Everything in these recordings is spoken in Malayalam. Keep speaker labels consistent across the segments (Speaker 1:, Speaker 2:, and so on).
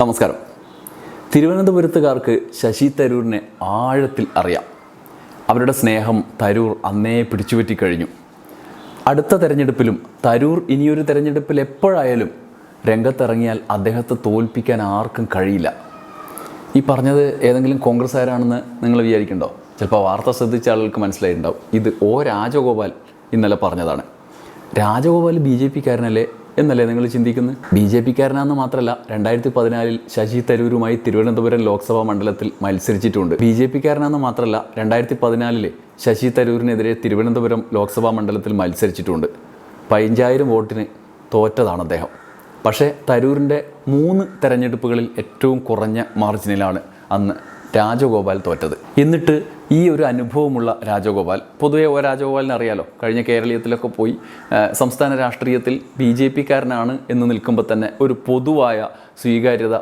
Speaker 1: നമസ്കാരം. തിരുവനന്തപുരത്തുകാർക്ക് ശശി തരൂരിനെ ആഴത്തിൽ അറിയാം. അവരുടെ സ്നേഹം തരൂർ അന്നേ പിടിച്ചുപറ്റി കഴിഞ്ഞു. അടുത്ത തെരഞ്ഞെടുപ്പിലും തരൂർ ഇനിയൊരു തെരഞ്ഞെടുപ്പിൽ എപ്പോഴായാലും രംഗത്തിറങ്ങിയാൽ അദ്ദേഹത്തെ തോൽപ്പിക്കാൻ ആർക്കും കഴിയില്ല. ഈ പറഞ്ഞത് ഏതെങ്കിലും കോൺഗ്രസ്സുകാരാണെന്ന് നിങ്ങൾ വിചാരിക്കണ്ടോ? ചിലപ്പോൾ വാർത്ത ശ്രദ്ധിച്ച ആളുകൾക്ക് മനസ്സിലായിട്ടുണ്ടാവും. ഇത് ഓ രാജഗോപാൽ ഇന്നലെ പറഞ്ഞതാണ്. രാജഗോപാൽ ബി ജെ പിക്കാരനല്ലേ എന്നല്ലേ നിങ്ങൾ ചിന്തിക്കുന്നത് ബി ജെ പിക്കാരനാണെന്ന് മാത്രമല്ല രണ്ടായിരത്തി പതിനാലിൽ ശശി തരൂരുമായി തിരുവനന്തപുരം ലോക്സഭാ മണ്ഡലത്തിൽ മത്സരിച്ചിട്ടുണ്ട്. ബി ജെ പിക്കാരനാണെന്ന് മാത്രമല്ല രണ്ടായിരത്തി പതിനാലിലെ ശശി തരൂരിനെതിരെ തിരുവനന്തപുരം ലോക്സഭാ മണ്ഡലത്തിൽ മത്സരിച്ചിട്ടുണ്ട്. പതിനഞ്ചായിരം വോട്ടിന് തോറ്റതാണ് അദ്ദേഹം. പക്ഷേ തരൂരിന്റെ മൂന്ന് തെരഞ്ഞെടുപ്പുകളിൽ ഏറ്റവും കുറഞ്ഞ മാർജിനിലാണ് അന്ന് രാജഗോപാൽ തോറ്റത്. എന്നിട്ട് ഈ ഒരു അനുഭവമുള്ള രാജഗോപാൽ പൊതുവെ ഓ രാജഗോപാലിനെ അറിയാലോ? കഴിഞ്ഞ കേരളീയത്തിലൊക്കെ പോയി സംസ്ഥാന രാഷ്ട്രീയത്തിൽ ബി ജെ പിക്കാരനാണ് എന്ന് നിൽക്കുമ്പോൾ തന്നെ ഒരു പൊതുവായ സ്വീകാര്യത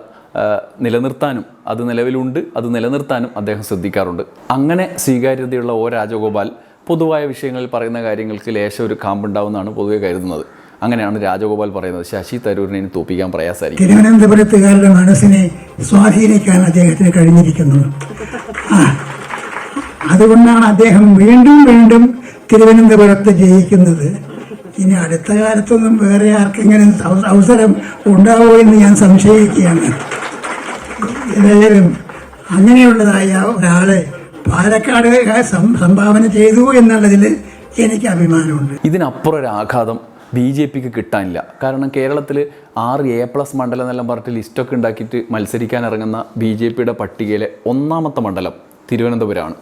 Speaker 1: നിലനിർത്താനും അത് നിലവിലുണ്ട് അത് നിലനിർത്താനും അദ്ദേഹം ശ്രദ്ധിക്കാറുണ്ട്. അങ്ങനെ സ്വീകാര്യതയുള്ള ഓ രാജഗോപാൽ പൊതുവായ വിഷയങ്ങളിൽ പറയുന്ന കാര്യങ്ങൾക്ക് ലേശം ഒരു കാമ്പുണ്ടാവുമെന്നാണ് പൊതുവെ കരുതുന്നത്. അങ്ങനെയാണ് രാജഗോപാൽ പറയുന്നത്. ശശി തരൂരിനെ തോപ്പിക്കാൻ പ്രയാസമായിരിക്കും.
Speaker 2: തിരുവനന്തപുരത്തുകാരുടെ മനസ്സിനെ സ്വാധീനിക്കാൻ അദ്ദേഹത്തിന് കഴിഞ്ഞിരിക്കുന്നു. അതുകൊണ്ടാണ് അദ്ദേഹം വീണ്ടും വീണ്ടും തിരുവനന്തപുരത്ത് ജയിക്കുന്നത്. ഇനി അടുത്ത കാലത്തൊന്നും വേറെ ആർക്കെങ്കിലും അവസരം ഉണ്ടാവുമോ എന്ന് ഞാൻ സംശയിക്കുകയാണ്. ഏതായാലും അങ്ങനെയുള്ളതായ ഒരാളെ പാലക്കാട് സംഭാവന ചെയ്തു എന്നുള്ളതിൽ എനിക്ക് അഭിമാനമുണ്ട്.
Speaker 1: ഇതിനപ്പുറം ഒരു ആഘാതം ബി ജെ പിക്ക് കിട്ടാനില്ല. കാരണം കേരളത്തിൽ ആറ് എ പ്ലസ് മണ്ഡലം എന്നെല്ലാം പറഞ്ഞിട്ട് ലിസ്റ്റൊക്കെ ഉണ്ടാക്കിയിട്ട് മത്സരിക്കാൻ ഇറങ്ങുന്ന ബി ജെ പിയുടെ പട്ടികയിലെ ഒന്നാമത്തെ മണ്ഡലം തിരുവനന്തപുരമാണ്.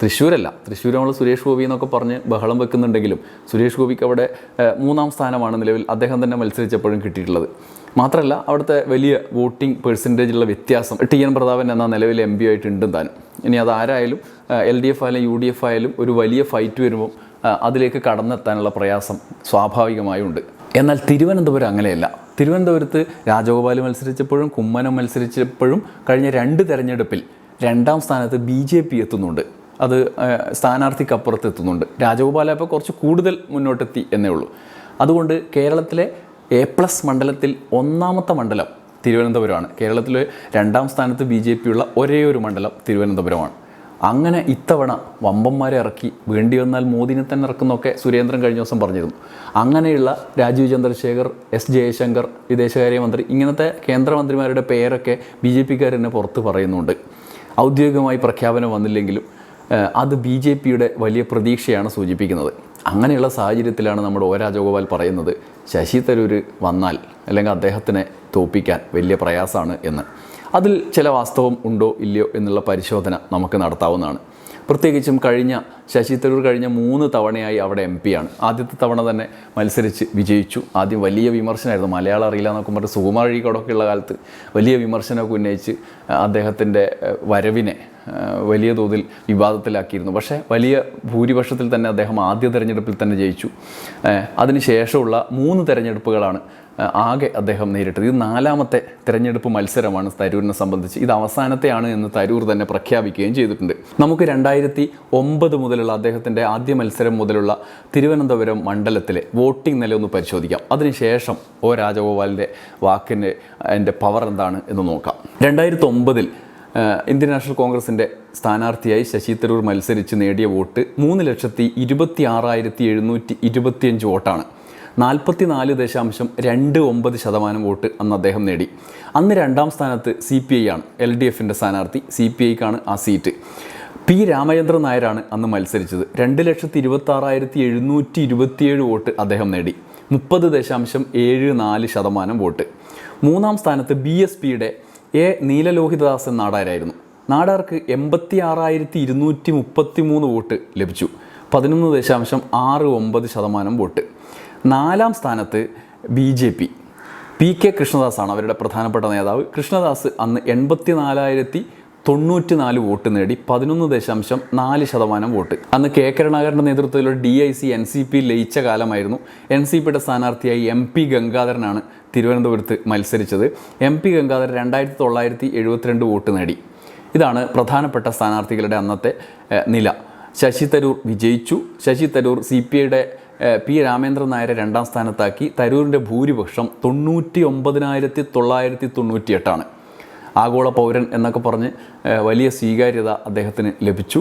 Speaker 1: തൃശ്ശൂരല്ല. തൃശ്ശൂർ നമ്മൾ സുരേഷ് ഗോപി എന്നൊക്കെ പറഞ്ഞ് ബഹളം വെക്കുന്നുണ്ടെങ്കിലും സുരേഷ് ഗോപിക്ക് അവിടെ മൂന്നാം സ്ഥാനമാണ് നിലവിൽ അദ്ദേഹം തന്നെ മത്സരിച്ചപ്പോഴും കിട്ടിയിട്ടുള്ളത്. മാത്രമല്ല അവിടുത്തെ വലിയ വോട്ടിംഗ് പെർസെന്റേജുള്ള വ്യത്യാസം ടി എൻ പ്രതാപൻ എന്ന നിലവിൽ എം പി ആയിട്ടുണ്ടും താനും ഇനി അതാരായാലും എൽ ഡി എഫ് ആയാലും യു ഡി എഫ് ആയാലും ഒരു വലിയ ഫൈറ്റ് വരുമ്പോൾ അതിലേക്ക് കടന്നെത്താനുള്ള പ്രയാസം സ്വാഭാവികമായുണ്ട് എന്നാൽ തിരുവനന്തപുരം അങ്ങനെയല്ല. തിരുവനന്തപുരത്ത് രാജഗോപാൽ മത്സരിച്ചപ്പോഴും കുമ്മനം മത്സരിച്ചപ്പോഴും കഴിഞ്ഞ രണ്ട് തെരഞ്ഞെടുപ്പിൽ രണ്ടാം സ്ഥാനത്ത് ബി ജെ പി എത്തുന്നുണ്ട്. അത് സ്ഥാനാർത്ഥിക്കപ്പുറത്ത് എത്തുന്നുണ്ട് രാജഗോപാൽ ഇപ്പോൾ കുറച്ച് കൂടുതൽ മുന്നോട്ടെത്തി എന്നേ ഉള്ളൂ. അതുകൊണ്ട് കേരളത്തിലെ എ പ്ലസ് മണ്ഡലത്തിൽ ഒന്നാമത്തെ മണ്ഡലം തിരുവനന്തപുരമാണ്. കേരളത്തിലെ രണ്ടാം സ്ഥാനത്ത് ബി ജെ പി ഉള്ള ഒരേ ഒരു മണ്ഡലം തിരുവനന്തപുരമാണ്. അങ്ങനെ ഇത്തവണ വമ്പന്മാരെ ഇറക്കി വേണ്ടി വന്നാൽ മോദിനെ തന്നെ ഇറക്കുന്നൊക്കെ സുരേന്ദ്രൻ കഴിഞ്ഞ ദിവസം പറഞ്ഞിരുന്നു. അങ്ങനെയുള്ള രാജീവ് ചന്ദ്രശേഖർ എസ് ജയശങ്കർ വിദേശകാര്യമന്ത്രി ഇങ്ങനത്തെ കേന്ദ്രമന്ത്രിമാരുടെ പേരൊക്കെ ബി ജെ പിക്കാർ തന്നെ പുറത്ത് പറയുന്നുണ്ട്. ഔദ്യോഗികമായി പ്രഖ്യാപനം വന്നില്ലെങ്കിലും അത് ബി ജെ പിയുടെ വലിയ പ്രതീക്ഷയാണ് സൂചിപ്പിക്കുന്നത്. അങ്ങനെയുള്ള സാഹചര്യത്തിലാണ് നമ്മുടെ ഒ രാജഗോപാൽ പറയുന്നത് ശശി തരൂർ വന്നാൽ അല്ലെങ്കിൽ അദ്ദേഹത്തിനെ തോപ്പിക്കാൻ വലിയ പ്രയാസമാണ് എന്ന്. അതിൽ ചില വാസ്തവം ഉണ്ടോ ഇല്ലയോ എന്നുള്ള പരിശോധന നമുക്ക് നടത്താവുന്നതാണ്. പ്രത്യേകിച്ചും കഴിഞ്ഞ ശശി തരൂർ കഴിഞ്ഞ മൂന്ന് തവണയായി അവിടെ എം ആണ്. ആദ്യത്തെ തവണ തന്നെ മത്സരിച്ച് വിജയിച്ചു. ആദ്യം വലിയ വിമർശനമായിരുന്നു. മലയാളം അറിയില്ല എന്നൊക്കെ പറഞ്ഞിട്ട് ഉള്ള കാലത്ത് വലിയ വിമർശനമൊക്കെ ഉന്നയിച്ച് അദ്ദേഹത്തിന്റെ വരവിനെ വലിയ തോതിൽ വിവാദത്തിലാക്കിയിരുന്നു. പക്ഷേ വലിയ ഭൂരിപക്ഷത്തിൽ തന്നെ അദ്ദേഹം ആദ്യ തിരഞ്ഞെടുപ്പിൽ തന്നെ ജയിച്ചു. അതിനുശേഷമുള്ള മൂന്ന് തെരഞ്ഞെടുപ്പുകളാണ് ആകെ അദ്ദേഹം നേരിട്ടത്. ഇത് നാലാമത്തെ തിരഞ്ഞെടുപ്പ് മത്സരമാണ് തരൂരിനെ സംബന്ധിച്ച്. ഇത് അവസാനത്തെയാണ് എന്ന് തരൂർ തന്നെ പ്രഖ്യാപിക്കുകയും ചെയ്തിട്ടുണ്ട്. നമുക്ക് രണ്ടായിരത്തി ഒമ്പത് മുതലുള്ള അദ്ദേഹത്തിന്റെ ആദ്യ മത്സരം മുതലുള്ള തിരുവനന്തപുരം മണ്ഡലത്തിലെ വോട്ടിംഗ് നില ഒന്ന് പരിശോധിക്കാം. അതിനുശേഷം ഒ രാജഗോപാലിന്റെ വാക്കിന്റെ എന്റെ പവർ എന്താണ് എന്ന് നോക്കാം. രണ്ടായിരത്തി ഒമ്പതിൽ ഇന്ത്യൻ നാഷണൽ കോൺഗ്രസിന്റെ സ്ഥാനാർത്ഥിയായി ശശി തരൂർ മത്സരിച്ച് നേടിയ വോട്ട് മൂന്ന് ലക്ഷത്തി ഇരുപത്തി ആറായിരത്തി എഴുന്നൂറ്റി ഇരുപത്തിയഞ്ച് വോട്ടാണ്. നാൽപ്പത്തി നാല് ദശാംശം രണ്ട് ഒമ്പത് ശതമാനം വോട്ട് അന്ന് അദ്ദേഹം നേടി. അന്ന് രണ്ടാം സ്ഥാനത്ത് സി പി ഐ ആണ്. എൽ ഡി എഫിന്റെ സ്ഥാനാർത്ഥി സി പി ഐക്കാണ് ആ സീറ്റ്. പി രാമചന്ദ്രൻ നായരാണ് അന്ന് മത്സരിച്ചത്. രണ്ട് ലക്ഷത്തി ഇരുപത്തി ആറായിരത്തി എഴുന്നൂറ്റി ഇരുപത്തിയേഴ് വോട്ട് അദ്ദേഹം നേടി. മുപ്പത് ദശാംശം ഏഴ് നാല് ശതമാനം വോട്ട്. മൂന്നാം സ്ഥാനത്ത് ബി എസ് പിയുടെ എ നീലലോഹിതദാസൻ നാടാരായിരുന്നു. നാടാർക്ക് എൺപത്തി ആറായിരത്തി ഇരുന്നൂറ്റി മുപ്പത്തി മൂന്ന് വോട്ട് ലഭിച്ചു. പതിനൊന്ന് ദശാംശം ആറ് ഒമ്പത് ശതമാനം വോട്ട്. നാലാം സ്ഥാനത്ത് B J P. P K കൃഷ്ണദാസാണ് അവരുടെ പ്രധാനപ്പെട്ട നേതാവ്. കൃഷ്ണദാസ് അന്ന് എൺപത്തി നാലായിരത്തി തൊണ്ണൂറ്റി നാല് വോട്ട് നേടി പതിനൊന്ന് ദശാംശം നാല് ശതമാനം വോട്ട്. അന്ന് കെ കരുണാകരന്റെ നേതൃത്വത്തിലുള്ള D I C N C P ലയിച്ച കാലമായിരുന്നു. എൻ സി പിയുടെ സ്ഥാനാർത്ഥിയായി എം പി ഗംഗാധരനാണ് തിരുവനന്തപുരത്ത് മത്സരിച്ചത്. എം പി ഗംഗാധരൻ രണ്ടായിരത്തി തൊള്ളായിരത്തി എഴുപത്തിരണ്ട് വോട്ട് നേടി. ഇതാണ് പ്രധാനപ്പെട്ട സ്ഥാനാർത്ഥികളുടെ അന്നത്തെ നില. ശശി തരൂർ വിജയിച്ചു. ശശി തരൂർ സി പി ഐയുടെ പി രാമേന്ദ്രൻ നായരെ രണ്ടാം സ്ഥാനത്താക്കി. തരൂരിന്റെ ഭൂരിപക്ഷം തൊണ്ണൂറ്റി ഒമ്പതിനായിരത്തി തൊള്ളായിരത്തി തൊണ്ണൂറ്റി എട്ടാണ് ആഗോള പൗരൻ എന്നൊക്കെ പറഞ്ഞ് വലിയ സ്വീകാര്യത അദ്ദേഹത്തിന് ലഭിച്ചു.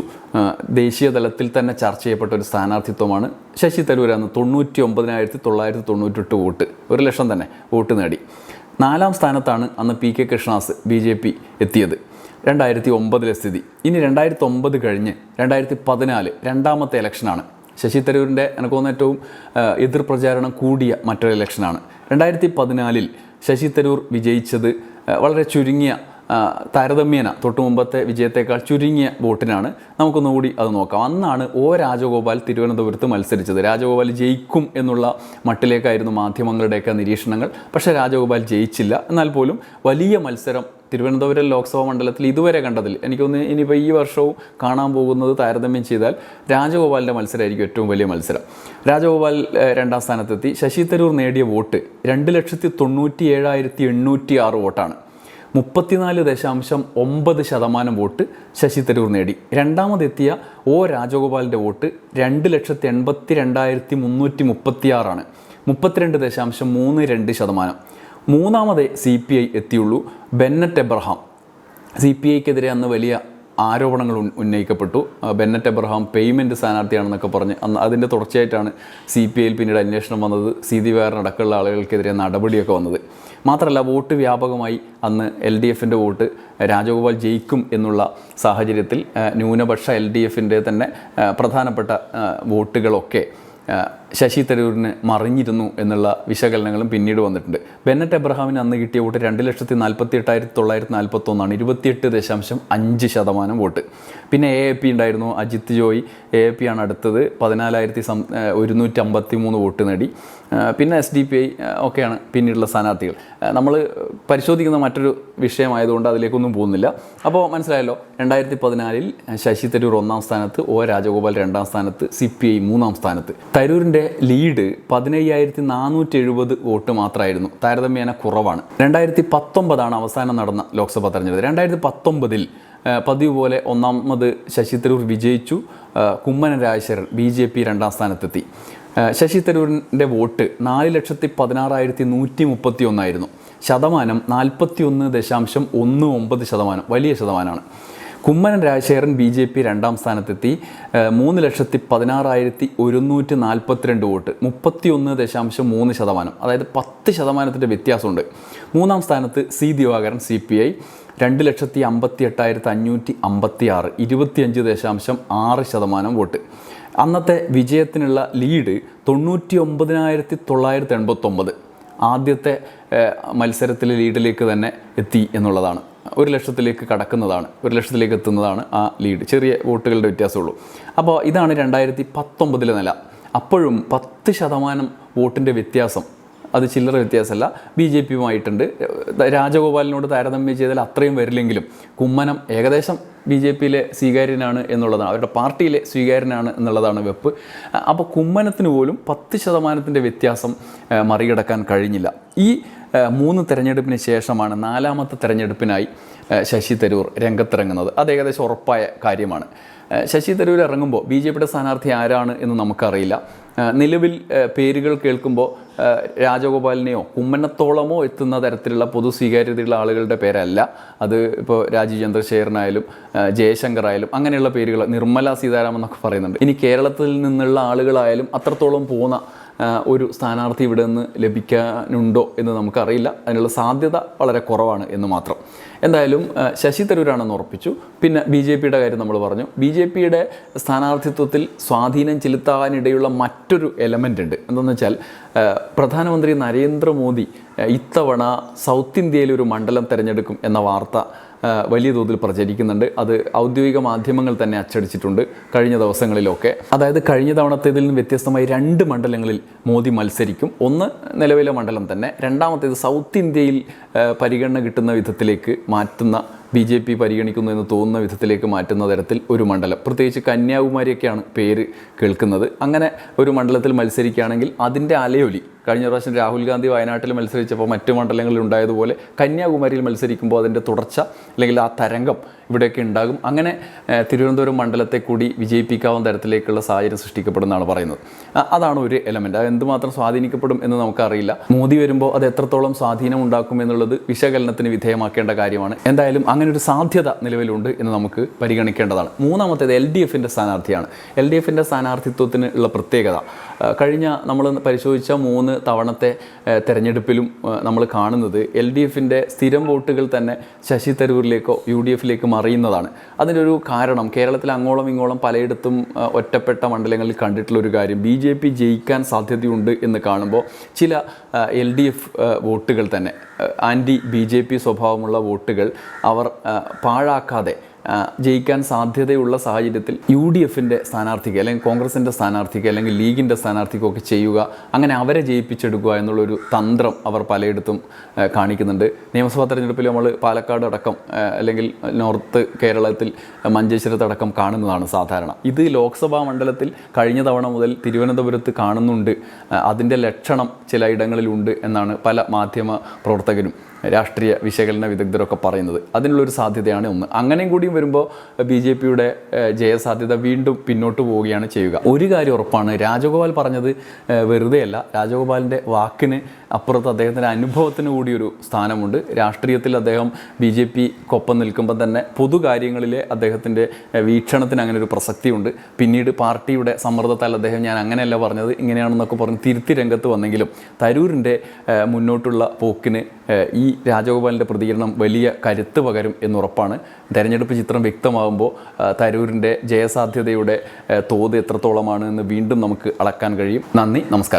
Speaker 1: ദേശീയ തലത്തിൽ തന്നെ ചർച്ച ചെയ്യപ്പെട്ട ഒരു സ്ഥാനാർത്ഥിത്വമാണ് ശശി തരൂർ അന്ന് തൊണ്ണൂറ്റി ഒമ്പതിനായിരത്തി തൊള്ളായിരത്തി തൊണ്ണൂറ്റെട്ട് വോട്ട്. ഒരു ലക്ഷം തന്നെ വോട്ട് നേടി. നാലാം സ്ഥാനത്താണ് അന്ന് P K Krishnadas B J P എത്തിയത്. രണ്ടായിരത്തി ഒമ്പതിലെ സ്ഥിതി. ഇനി രണ്ടായിരത്തി ഒമ്പത് കഴിഞ്ഞ് രണ്ടായിരത്തി പതിനാല് രണ്ടാമത്തെ ഇലക്ഷനാണ് ശശി തരൂരിന്റെ എനിക്ക് ഏറ്റവും എതിർ പ്രചാരണം കൂടിയ മറ്റൊരു ഇലക്ഷനാണ് രണ്ടായിരത്തി പതിനാലിൽ ശശി തരൂർ വിജയിച്ചത് വളരെ ചുരുങ്ങിയ താരതമ്യേന തൊട്ടു മുമ്പത്തെ വിജയത്തേക്കാൾ ചുരുങ്ങിയ വോട്ടിനാണ്. നമുക്കൊന്നുകൂടി അത് നോക്കാം. അന്നാണ് ഒ രാജഗോപാൽ തിരുവനന്തപുരത്ത് മത്സരിച്ചത്. രാജഗോപാൽ ജയിക്കും എന്നുള്ള മട്ടിലേക്കായിരുന്നു മാധ്യമങ്ങളുടെയൊക്കെ നിരീക്ഷണങ്ങൾ. പക്ഷേ രാജഗോപാൽ ജയിച്ചില്ല. എന്നാൽ പോലും വലിയ മത്സരം തിരുവനന്തപുരം ലോക്സഭാ മണ്ഡലത്തിൽ ഇതുവരെ കണ്ടതിൽ എനിക്കൊന്ന് ഇനിയിപ്പോൾ ഈ വർഷവും കാണാൻ പോകുന്നത് താരതമ്യം ചെയ്താൽ രാജഗോപാലിന്റെ മത്സരമായിരിക്കും ഏറ്റവും വലിയ മത്സരം. രാജഗോപാൽ രണ്ടാം സ്ഥാനത്തെത്തി. ശശി തരൂർ നേടിയ വോട്ട് രണ്ട് ലക്ഷത്തി തൊണ്ണൂറ്റി ഏഴായിരത്തി എണ്ണൂറ്റി ആറ് വോട്ടാണ്. മുപ്പത്തിനാല് ദശാംശം ഒമ്പത് ശതമാനം വോട്ട് ശശി തരൂർ നേടി. രണ്ടാമതെത്തിയ ഒ രാജഗോപാലിന്റെ വോട്ട് രണ്ട് ലക്ഷത്തി എൺപത്തി രണ്ടായിരത്തി മുന്നൂറ്റി മുപ്പത്തിയാറാണ് മുപ്പത്തിരണ്ട് ദശാംശം മൂന്ന് രണ്ട് ശതമാനം. മൂന്നാമതേ സി പി ഐ എത്തിയുള്ളൂ ബെന്നറ്റ് എബ്രഹാം. സി പി ഐക്കെതിരെ അന്ന് വലിയ ആരോപണങ്ങൾ ഉന്ന- ഉന്നയിക്കപ്പെട്ടു. ബെന്നറ്റ് എബ്രഹാം പേയ്മെന്റ് സ്ഥാനാർത്ഥിയാണെന്നൊക്കെ പറഞ്ഞ് അന്ന് അതിന്റെ തുടർച്ചയായിട്ടാണ് സി പി ഐയിൽ പിന്നീട് അന്വേഷണം വന്നത്. സി ദി അടക്കമുള്ള ആളുകൾക്കെതിരെ നടപടിയൊക്കെ വന്നത്. മാത്രമല്ല വോട്ട് വ്യാപകമായി അന്ന് എൽ ഡി എഫിന്റെ വോട്ട് രാജഗോപാൽ ജയിക്കും എന്നുള്ള സാഹചര്യത്തിൽ ന്യൂനപക്ഷ എൽ ഡി എഫിന്റെ തന്നെ പ്രധാനപ്പെട്ട വോട്ടുകളൊക്കെ ശശി തരൂരിനെ മറിഞ്ഞിരുന്നു എന്നുള്ള വിശകലനങ്ങളും പിന്നീട് വന്നിട്ടുണ്ട്. ബെന്നറ്റ് എബ്രഹാമിന് അന്ന് കിട്ടിയ വോട്ട് രണ്ട് ലക്ഷത്തി നാൽപ്പത്തി എട്ടായിരത്തി തൊള്ളായിരത്തി നാൽപ്പത്തൊന്നാണ് ഇരുപത്തിയെട്ട് ദശാംശം അഞ്ച് ശതമാനം വോട്ട്. പിന്നെ എ എ പി ഉണ്ടായിരുന്നു Ajith Joy. A A P ആണ് അടുത്തത്. പതിനാലായിരത്തി സം ഒരുന്നൂറ്റി അമ്പത്തി മൂന്ന് വോട്ട് നേടി. പിന്നെ എസ് ഡി പി ഐ ഒക്കെയാണ് പിന്നീടുള്ള സ്ഥാനാർത്ഥികൾ. നമ്മൾ പരിശോധിക്കുന്ന മറ്റൊരു വിഷയമായതുകൊണ്ട് അതിലേക്കൊന്നും പോകുന്നില്ല. അപ്പോൾ മനസ്സിലായല്ലോ രണ്ടായിരത്തി പതിനാലിൽ ശശി തരൂർ ഒന്നാം സ്ഥാനത്ത് ഒ രാജഗോപാൽ രണ്ടാം സ്ഥാനത്ത് സി പി ഐ മൂന്നാം സ്ഥാനത്ത്. തരൂരിന്റെ ലീഡ് പതിനയ്യായിരത്തി നാനൂറ്റി എഴുപത് വോട്ട് മാത്രമായിരുന്നു താരതമ്യേന കുറവാണ്. രണ്ടായിരത്തി പത്തൊമ്പതാണ് അവസാനം നടന്ന ലോക്സഭാ തെരഞ്ഞെടുപ്പ്. രണ്ടായിരത്തി പത്തൊമ്പതിൽ പതിവ് പോലെ ഒന്നാമത് ശശി തരൂർ വിജയിച്ചു. Kummanam Rajasekharan B J P രണ്ടാം സ്ഥാനത്തെത്തി. ശശി തരൂരിന്റെ വോട്ട് നാല് ലക്ഷത്തി പതിനാറായിരത്തി നൂറ്റി മുപ്പത്തി ഒന്നായിരുന്നു ശതമാനം നാൽപ്പത്തി ഒന്ന് ദശാംശം ഒന്ന് ഒമ്പത് ശതമാനം വലിയ ശതമാനമാണ്. Kummanam Rajasekharan B J P രണ്ടാം സ്ഥാനത്തെത്തി. മൂന്ന് ലക്ഷത്തി പതിനാറായിരത്തി ഒരുന്നൂറ്റി നാൽപ്പത്തിരണ്ട് വോട്ട്. മുപ്പത്തി ഒന്ന് ദശാംശം മൂന്ന് ശതമാനം. അതായത് പത്ത് ശതമാനത്തിന്റെ വ്യത്യാസമുണ്ട്. മൂന്നാം സ്ഥാനത്ത് C Divakaran C P I. രണ്ട് ലക്ഷത്തി അമ്പത്തി എട്ടായിരത്തി അഞ്ഞൂറ്റി അമ്പത്തി ആറ് ഇരുപത്തിയഞ്ച് ദശാംശം ആറ് ശതമാനം വോട്ട്. അന്നത്തെ വിജയത്തിനുള്ള ലീഡ് തൊണ്ണൂറ്റി ഒമ്പതിനായിരത്തി തൊള്ളായിരത്തി എൺപത്തൊമ്പത്. ആദ്യത്തെ മത്സരത്തിലെ ലീഡിലേക്ക് തന്നെ എത്തി എന്നുള്ളതാണ്. ഒരു ലക്ഷത്തിലേക്ക് കടക്കുന്നതാണ് ഒരു ലക്ഷത്തിലേക്ക് എത്തുന്നതാണ് ആ ലീഡ് ചെറിയ വോട്ടുകളുടെ വ്യത്യാസമുള്ളൂ. അപ്പോൾ ഇതാണ് രണ്ടായിരത്തി പത്തൊമ്പതിലെ നില. അപ്പോഴും പത്ത് ശതമാനം വോട്ടിന്റെ വ്യത്യാസം അത് ചില്ലറ വ്യത്യാസമല്ല. B J പിയുമായിട്ടുണ്ട്. രാജഗോപാലിനോട് താരതമ്യം ചെയ്താൽ അത്രയും വരില്ലെങ്കിലും കുമ്മനം ഏകദേശം ബി ജെ പിയിലെ സ്വീകാര്യനാണ് എന്നുള്ളതാണ്. അവരുടെ പാർട്ടിയിലെ സ്വീകാര്യനാണ് എന്നുള്ളതാണ് വെപ്പ്. അപ്പോൾ കുമ്മനത്തിന് പോലും പത്ത് ശതമാനത്തിന്റെ വ്യത്യാസം മറികടക്കാൻ കഴിഞ്ഞില്ല. ഈ മൂന്ന് തെരഞ്ഞെടുപ്പിന് ശേഷമാണ് നാലാമത്തെ തെരഞ്ഞെടുപ്പിനായി ശശി തരൂർ രംഗത്തിറങ്ങുന്നത്. അത് ഏകദേശം ഉറപ്പായ കാര്യമാണ്. ശശി തരൂർ ഇറങ്ങുമ്പോൾ ബി ജെ പിയുടെ സ്ഥാനാർത്ഥി ആരാണ് എന്ന് നമുക്കറിയില്ല. നിലവിൽ പേരുകൾ കേൾക്കുമ്പോൾ രാജഗോപാലിനെയോ കുമ്മനത്തോളമോ എത്തുന്ന തരത്തിലുള്ള പൊതു സ്വീകാര്യതയുള്ള ആളുകളുടെ പേരല്ല. അത് ഇപ്പോൾ രാജീവ് ചന്ദ്രശേഖരനായാലും ജയശങ്കർ ആയാലും അങ്ങനെയുള്ള പേരുകൾ നിർമ്മല സീതാരാമൻ എന്നൊക്കെ പറയുന്നുണ്ട്. ഇനി കേരളത്തിൽ നിന്നുള്ള ആളുകളായാലും അത്രത്തോളം പോകുന്ന ഒരു സ്ഥാനാർത്ഥി ഇവിടെ നിന്ന് ലഭിക്കാനുണ്ടോ എന്ന് നമുക്കറിയില്ല. അതിനുള്ള സാധ്യത വളരെ കുറവാണ് എന്ന് മാത്രം. എന്തായാലും ശശി തരൂരാണെന്ന് ഉറപ്പിച്ചു. പിന്നെ ബി ജെ പിയുടെ കാര്യം നമ്മൾ പറഞ്ഞു. ബി ജെ പിയുടെ സ്ഥാനാർത്ഥിത്വത്തിൽ സ്വാധീനം ചെലുത്താനിടയുള്ള മറ്റൊരു എലമെന്റ് ഉണ്ട്. എന്തെന്ന് വെച്ചാൽ പ്രധാനമന്ത്രി നരേന്ദ്രമോദി ഇത്തവണ സൗത്ത് ഇന്ത്യയിൽ ഒരു മണ്ഡലം തിരഞ്ഞെടുക്കും എന്ന വാർത്ത വലിയ തോതിൽ പ്രചരിക്കുന്നുണ്ട്. അത് ഔദ്യോഗിക മാധ്യമങ്ങൾ തന്നെ അച്ചടിച്ചിട്ടുണ്ട് കഴിഞ്ഞ ദിവസങ്ങളിലൊക്കെ. അതായത് കഴിഞ്ഞ തവണത്തേതിൽ നിന്ന് വ്യത്യസ്തമായി രണ്ട് മണ്ഡലങ്ങളിൽ മോദി മത്സരിക്കും. ഒന്ന് നിലവിലെ മണ്ഡലം തന്നെ. രണ്ടാമത്തേത് സൗത്ത് ഇന്ത്യയിൽ പരിഗണന കിട്ടുന്ന വിധത്തിലേക്ക് മാറ്റുന്ന ബി ജെ പി പരിഗണിക്കുന്നു എന്ന് തോന്നുന്ന വിധത്തിലേക്ക് മാറ്റുന്ന തരത്തിൽ ഒരു മണ്ഡലം. പ്രത്യേകിച്ച് കന്യാകുമാരിയൊക്കെയാണ് പേര് കേൾക്കുന്നത്. അങ്ങനെ ഒരു മണ്ഡലത്തിൽ മത്സരിക്കുകയാണെങ്കിൽ അതിന്റെ അലയൊലി കഴിഞ്ഞ പ്രാവശ്യം രാഹുൽ ഗാന്ധി വയനാട്ടിൽ മത്സരിച്ചപ്പോൾ മറ്റു മണ്ഡലങ്ങളിൽ ഉണ്ടായതുപോലെ കന്യാകുമാരിയിൽ മത്സരിക്കുമ്പോൾ അതിന്റെ തുടർച്ച അല്ലെങ്കിൽ ആ തരംഗം ഇവിടെയൊക്കെ ഉണ്ടാകും. അങ്ങനെ തിരുവനന്തപുരം മണ്ഡലത്തെ കൂടി വിജയിപ്പിക്കാവുന്ന തരത്തിലേക്കുള്ള സാഹചര്യം സൃഷ്ടിക്കപ്പെടുന്നതാണ് പറയുന്നത്. അതാണ് ഒരു എലമെന്റ് അത് എന്തുമാത്രം സ്വാധീനിക്കപ്പെടും എന്ന് നമുക്കറിയില്ല. മോദി വരുമ്പോൾ അത് എത്രത്തോളം സ്വാധീനം ഉണ്ടാക്കും എന്നുള്ളത് വിശകലനത്തിന് വിധേയമാക്കേണ്ട കാര്യമാണ്. എന്തായാലും അങ്ങനെ ഒരു സാധ്യത നിലവിലുണ്ട് എന്ന് നമുക്ക് പരിഗണിക്കേണ്ടതാണ്. മൂന്നാമത്തേത് എൽ ഡി എഫിന്റെ സ്ഥാനാർത്ഥിയാണ്. എൽ ഡി എഫിന്റെ സ്ഥാനാർത്ഥിത്വത്തിന് ഉള്ള പ്രത്യേകത. കഴിഞ്ഞ നമ്മൾ പരിശോധിച്ച മൂന്ന് തവണത്തെ തെരഞ്ഞെടുപ്പിലും നമ്മൾ കാണുന്നത് എൽ ഡി എഫിന്റെ സ്ഥിരം വോട്ടുകൾ തന്നെ ശശി തരൂരിലേക്കോ യു ഡി എഫിലേക്ക് മറിയുന്നതാണ് അതിന്റെ ഒരു കാരണം കേരളത്തിൽ അങ്ങോളം ഇങ്ങോളം പലയിടത്തും ഒറ്റപ്പെട്ട മണ്ഡലങ്ങളിൽ കണ്ടിട്ടുള്ള ഒരു കാര്യം ബി ജെ പി ജയിക്കാൻ സാധ്യതയുണ്ട് എന്ന് കാണുമ്പോൾ ചില എൽ ഡി എഫ് വോട്ടുകൾ തന്നെ ആന്റി ബി ജെ പി സ്വഭാവമുള്ള വോട്ടുകൾ അവർ പാഴാക്കാതെ ജയിക്കാൻ സാധ്യതയുള്ള സാഹചര്യത്തിൽ യു ഡി എഫിന്റെ സ്ഥാനാർത്ഥിക്ക് അല്ലെങ്കിൽ കോൺഗ്രസിന്റെ സ്ഥാനാർത്ഥിക്ക് അല്ലെങ്കിൽ ലീഗിന്റെ സ്ഥാനാർത്ഥിക്കൊക്കെ ചെയ്യുക അങ്ങനെ അവരെ ജയിപ്പിച്ചെടുക്കുക എന്നുള്ളൊരു തന്ത്രം അവർ പലയിടത്തും കാണിക്കുന്നുണ്ട്. നിയമസഭാ തെരഞ്ഞെടുപ്പിൽ നമ്മൾ പാലക്കാട് അടക്കം അല്ലെങ്കിൽ നോർത്ത് കേരളത്തിൽ മഞ്ചേശ്വരത്തടക്കം കാണുന്നതാണ് സാധാരണ. ഇത് ലോക്സഭാ മണ്ഡലത്തിൽ കഴിഞ്ഞ തവണ മുതൽ തിരുവനന്തപുരത്ത് കാണുന്നുണ്ട്. അതിന്റെ ലക്ഷണം ചില ഇടങ്ങളിലുണ്ട് എന്നാണ് പല മാധ്യമ പ്രവർത്തകരും രാഷ്ട്രീയ വിശകലന വിദഗ്ധരൊക്കെ പറയുന്നത്. അതിനുള്ളൊരു സാധ്യതയാണ് ഒന്ന്. അങ്ങനെയും കൂടിയും വരുമ്പോൾ ബി ജെ പിയുടെ ജയസാധ്യത വീണ്ടും പിന്നോട്ട് പോവുകയാണ് ചെയ്യുക. ഒരു കാര്യം ഉറപ്പാണ്. രാജഗോപാൽ പറഞ്ഞത് വെറുതെയല്ല. രാജഗോപാലിന്റെ വാക്കിന് അപ്പുറത്ത് അദ്ദേഹത്തിന്റെ അനുഭവത്തിന് കൂടിയൊരു സ്ഥാനമുണ്ട്. രാഷ്ട്രീയത്തിൽ അദ്ദേഹം ബി ജെ പിക്കൊപ്പം നിൽക്കുമ്പോൾ തന്നെ പൊതുകാര്യങ്ങളിലെ അദ്ദേഹത്തിന്റെ വീക്ഷണത്തിന് അങ്ങനെ ഒരു പ്രസക്തിയുണ്ട്. പിന്നീട് പാർട്ടിയുടെ സമ്മർദ്ദത്താൽ അദ്ദേഹം ഞാൻ അങ്ങനെയല്ല പറഞ്ഞത് ഇങ്ങനെയാണെന്നൊക്കെ പറഞ്ഞ് തിരുത്തി രംഗത്ത് വന്നെങ്കിലും തരൂരിന്റെ മുന്നോട്ടുള്ള പോക്കിന് ഏഹ്, ഈ രാജഗോപാലിന്റെ പ്രതികരണം വലിയ കരുത്ത് പകരും എന്നുറപ്പാണ്. തെരഞ്ഞെടുപ്പ് ചിത്രം വ്യക്തമാകുമ്പോൾ തരൂരിന്റെ ജയസാധ്യതയുടെ തോത് എത്രത്തോളമാണ് എന്ന് വീണ്ടും നമുക്ക് അളക്കാൻ കഴിയും. നന്ദി നമസ്കാരം.